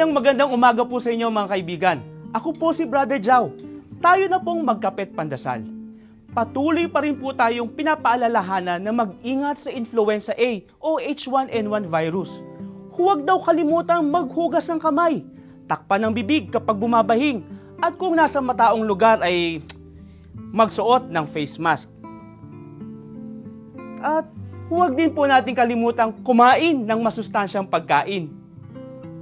Magandang magandang umaga po sa inyo mga kaibigan. Ako po si Brother Jow. Tayo na pong magkapet pandasal. Patuloy pa rin po tayong pinapaalalahanan na mag-ingat sa influenza A o H1N1 virus. Huwag daw kalimutang maghugas ng kamay, takpan ng bibig kapag bumabahing, at kung nasa mataong lugar ay magsuot ng face mask. At huwag din po natin kalimutang kumain ng masustansyang pagkain.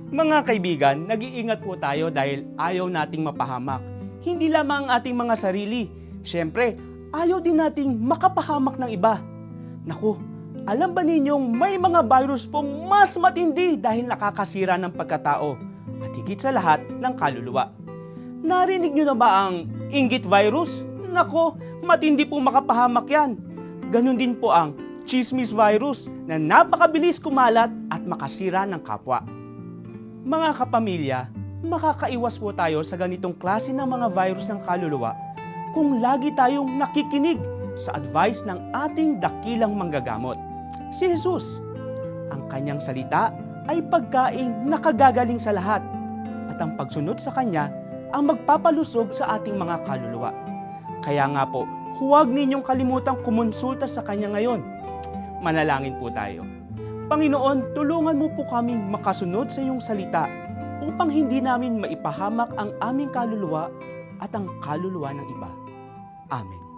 Mga kaibigan, nag-iingat po tayo dahil ayaw nating mapahamak. Hindi lamang ang ating mga sarili. Siyempre, ayaw din nating makapahamak ng iba. Naku, alam ba ninyong may mga virus pong mas matindi dahil nakakasira ng pagkatao at higit sa lahat ng kaluluwa. Narinig nyo na ba ang inggit virus? Nako, matindi po makapahamak yan. Ganon din po ang chismis virus na napakabilis kumalat at makasira ng kapwa. Mga kapamilya, makakaiwas po tayo sa ganitong klase ng mga virus ng kaluluwa kung lagi tayong nakikinig sa advice ng ating dakilang manggagamot, si Jesus. Ang kanyang salita ay pagkaing nakagagaling sa lahat at ang pagsunod sa kanya ang magpapalusog sa ating mga kaluluwa. Kaya nga po, huwag ninyong kalimutang kumonsulta sa kanya ngayon. Manalangin po tayo. Panginoon, tulungan mo po kaming makasunod sa iyong salita upang hindi namin maipahamak ang aming kaluluwa at ang kaluluwa ng iba. Amen.